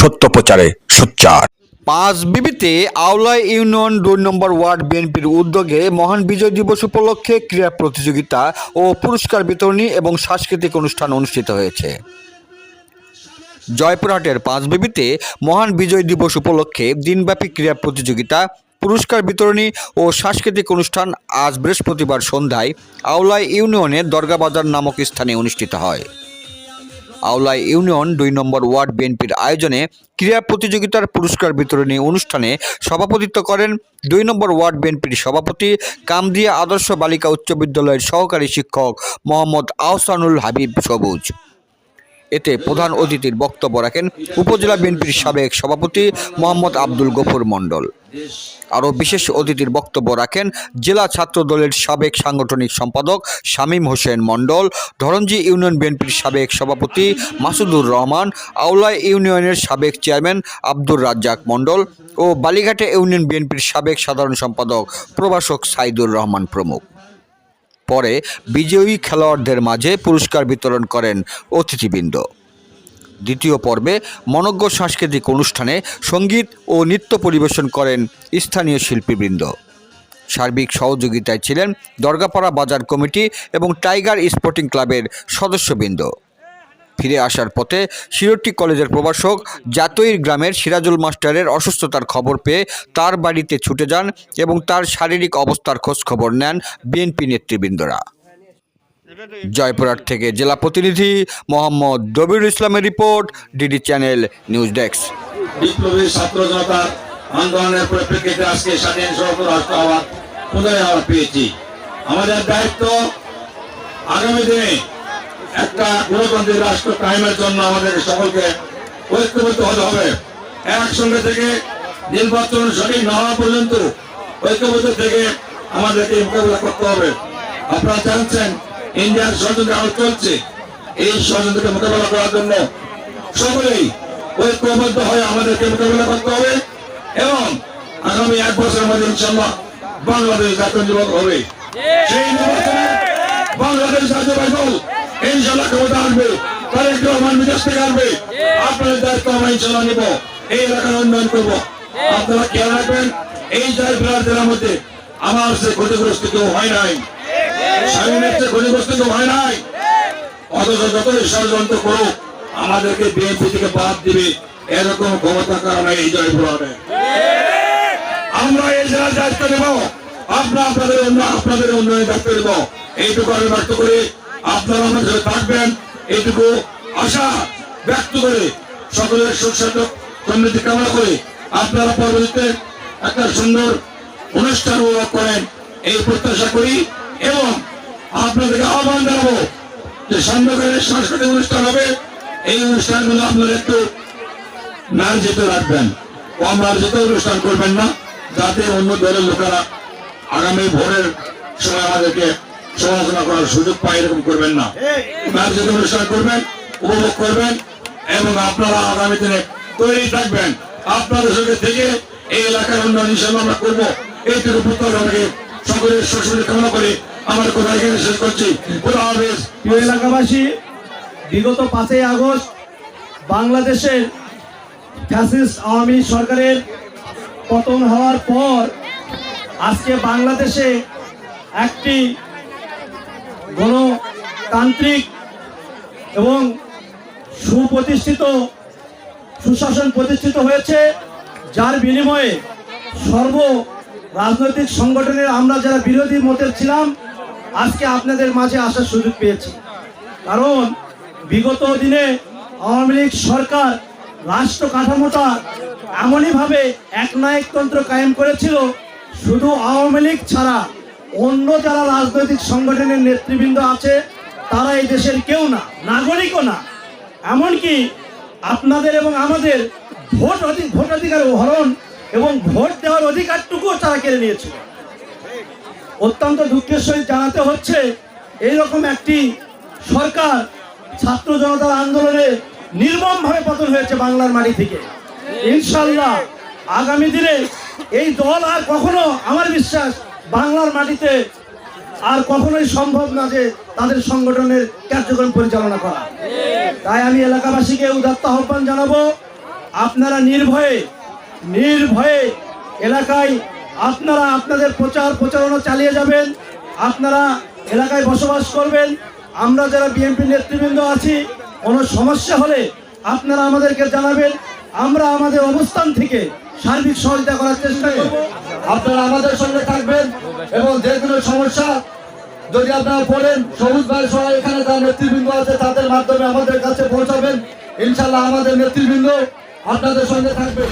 সত্য প্রচারে সোচ্চার। পাঁচ বিবিতে আওলায় ইউনিয়ন দুই নম্বর ওয়ার্ড বিএনপির উদ্যোগে মহান বিজয় দিবস উপলক্ষে ক্রীড়া প্রতিযোগিতা ও পুরস্কার বিতরণী এবং সাংস্কৃতিক অনুষ্ঠান অনুষ্ঠিত হয়েছে। জয়পুরহাটের পাঁচ বিবিতে মহান বিজয় দিবস উপলক্ষে দিনব্যাপী ক্রীড়া প্রতিযোগিতা, পুরস্কার বিতরণী ও সাংস্কৃতিক অনুষ্ঠান আজ বৃহস্পতিবার সন্ধ্যায় আওলায় ইউনিয়নের দরগাবাজার নামক স্থানে অনুষ্ঠিত হয়। আওলায় ইউনিয়ন দুই নম্বর ওয়ার্ড বিএনপির আয়োজনে ক্রীড়া প্রতিযোগিতার পুরস্কার বিতরণী অনুষ্ঠানে সভাপতিত্ব করেন দুই নম্বর ওয়ার্ড বিএনপির সভাপতি কামদিয়া আদর্শ বালিকা উচ্চ বিদ্যালয়ের সহকারী শিক্ষক মোহাম্মদ আহসানুল হাবিব সবুজ। এতে প্রধান অতিথির বক্তব্য রাখেন উপজেলা বিএনপির সাবেক সভাপতি মোহাম্মদ আব্দুল গফুর মণ্ডল। আরও বিশেষ অতিথির বক্তব্য রাখেন জেলা ছাত্র দলের সাবেক সাংগঠনিক সম্পাদক শামীম হোসেন মণ্ডল ধরঞ্জি ইউনিয়ন বিএনপির সাবেক সভাপতি মাসুদুর রহমান আউলায় ইউনিয়নের সাবেক চেয়ারম্যান আব্দুর রাজ্জাক মণ্ডল ও বালিঘাটে ইউনিয়ন বিএনপির সাবেক সাধারণ সম্পাদক প্রভাষক সাইদুর রহমান প্রমুখ। পরে বিজয়ী খেলোয়াড়দের মাঝে পুরস্কার বিতরণ করেন অতিথিবৃন্দ। দ্বিতীয় পর্বে মনজ্ঞ সাংস্কৃতিক অনুষ্ঠানে সংগীত ও নৃত্য পরিবেশন করেন স্থানীয় শিল্পীবৃন্দ। সার্বিক সহযোগিতায় ছিলেন দরগাপাড়া বাজার কমিটি এবং টাইগার স্পোর্টিং ক্লাবের সদস্যবৃন্দ। ফিরে আসার পথে শিরটি কলেজের প্রভাষক জাতইর গ্রামের সিরাজুল মাস্টারের অসুস্থতার খবর পেয়ে তার বাড়িতে ছুটে যান এবং তার শারীরিক অবস্থার খোঁজ খবর নেন বিএনপি নেতৃবৃন্দরা। জয়পুরহাট থেকে জেলা প্রতিনিধি মোহাম্মদ দবির ইসলামের report DD channel news desk. বিপ্লবী ছাত্র জনতার আন্দোলনের পরিপ্রেক্ষিতে আজকে স্বাধীন সরকার রাষ্ট্র আবার পুনরায় আমরা পেয়েছি আমাদের দায়িত্ব আগামী দিনে একটা গণতান্ত্রিক রাষ্ট্র কায়েমের জন্য আমাদের সকলকে ঐক্যবদ্ধ হতে হবে। একসঙ্গে থেকে নির্বাচন সঠিক না হওয়া পর্যন্ত ঐক্যবদ্ধ থেকে আমাদেরকে মোকাবিলা করতে হবে। আপনারা জানছেন ইন্ডিয়ার ষড়যন্ত্র আরও চলছে। এই ষড়যন্ত্রকে মোকাবিলা করার জন্য সকলেই ঐক্যবদ্ধ হয়ে আমাদেরকে মোকাবিলা করতে হবে এবং আগামী এক বছরের মধ্যে ইনশাল্লাহ বাংলাদেশ জাতীয় নির্বাচন হবে। সেই নির্বাচনে বাংলাদেশ জাতীয় দল ইনশাল্লাহ ক্ষমতা আসবে, তারেক রহমান বিদেশ থেকে আসবে। আপনাদের দায়িত্ব আমরা ইনশাল্লাহ নিব, এই এলাকার উন্নয়ন করব। আপনারা খেয়াল রাখবেন, এই জয়পুরহাট জেলার মধ্যে আমার সে ক্ষতিগ্রস্ত কেউ হয় নাই। করুক, আমাদেরকে বিএনপি থেকে বাদ দিবে, এরকম ক্ষমতা কারণে এই জয়পুরহাটে। আমরা এই জেলার দায়িত্ব নেব, আপনারা আপনাদের উন্নয়ন আপনাদের উন্নয়নের দায়িত্ব নেব। এইটুকু আমি ব্যক্ত করে, আপনারা আমার সাথে থাকবেন। এইটুকু আশা ব্যক্ত করে সকলের সুস্বাদু সমৃদ্ধি কামনা করে। আপনারা পরবর্তীতে একটা সুন্দর অনুষ্ঠান উপভোগ করেন, এই প্রত্যাশা করি এবং আপনাদেরকে আহ্বান জানাব যে সন্ধ্যাকালের সাংস্কৃতিক অনুষ্ঠান হবে। এই অনুষ্ঠানগুলো আপনারা একটু মার্জিত রাখবেন। কম মার্জিত অনুষ্ঠান করবেন না। যাতে অন্য দলের লোকেরা আগামী ভোরের সময় আমাদেরকে সমালোচনা করার সুযোগ পায়, এরকম করবেন না। মার্জিত অনুষ্ঠান করবেন, উপভোগ করবেন এবং আপনারা আগামী দিনে তৈরি থাকবেন। আপনাদের সঙ্গে থেকে এই এলাকার উন্নয়ন হিসেবে আমরা করব। এইটুকু পুত্র আমাকে সকলের সুস্বাস্থ্য কামনা করে আমার কথা এখানে শেষ করছি। খুদা হাফেজ প্রিয় এলাকাবাসী, বিগত পাঁচই আগস্ট বাংলাদেশের ফ্যাসিস্ট আওয়ামী সরকারের পতন হওয়ার পর আজকে বাংলাদেশে একটি গণতান্ত্রিক এবং সুপ্রতিষ্ঠিত, সুশাসন প্রতিষ্ঠিত হয়েছে, যার বিনিময়ে সর্ব রাজনৈতিক সংগঠনের আমরা যারা বিরোধী মতের ছিলাম আজকে আপনাদের মাঝে আসার সুযোগ পেয়েছি। কারণ বিগত দিনে আওয়ামী লীগ সরকার রাষ্ট্র কাঠামোটা এমনইভাবে একনায়কতন্ত্র কায়েম করেছিল, শুধু আওয়ামী লীগ ছাড়া অন্য যারা রাজনৈতিক সংগঠনের নেতৃবৃন্দ আছে, তারা এই দেশের কেউ না, নাগরিকও না। এমনকি আপনাদের এবং আমাদের ভোট ভোটাধিকার হরণ এবং ভোট দেওয়ার অধিকারটুকুও তারা কেড়ে নিয়েছিল। অত্যন্ত দুঃখের সহিত জানাতে হচ্ছে, এইরকম একটি সরকার ছাত্র জনতার আন্দোলনে নির্মমভাবে পতন হয়েছে বাংলার মাটি থেকে। ইনশাল্লাহ আগামী দিনে এই দল আর কখনো, আমার বিশ্বাস, বাংলার মাটিতে আর কখনোই সম্ভব না যে তাদের সংগঠনের কার্যক্রম পরিচালনা করা। তাই আমি এলাকাবাসীকে উদাত্ত আহ্বান জানাব, আপনারা নির্ভয়ে নির্ভয়ে এলাকায় আপনারা আপনাদের প্রচার প্রচারণা চালিয়ে যাবেন। আপনারা এলাকায় বসবাস করবেন। আমরা যারা বিএনপি নেতৃবৃন্দ আছি, কোনো সমস্যা হলে আপনারা আমাদেরকে জানাবেন। আমরা আমাদের অবস্থান থেকে সার্বিক সহযোগিতা করার চেষ্টা করব। আপনারা আমাদের সঙ্গে থাকবেন এবং যে কোনো সমস্যা যদি আপনারা বলেন সবুজ ভাই সহ এখানে যারা নেতৃবৃন্দ আছে, তাদের মাধ্যমে আমাদের কাছে পৌঁছাবেন। ইনশাল্লাহ আমাদের নেতৃবৃন্দ আপনাদের সঙ্গে থাকবে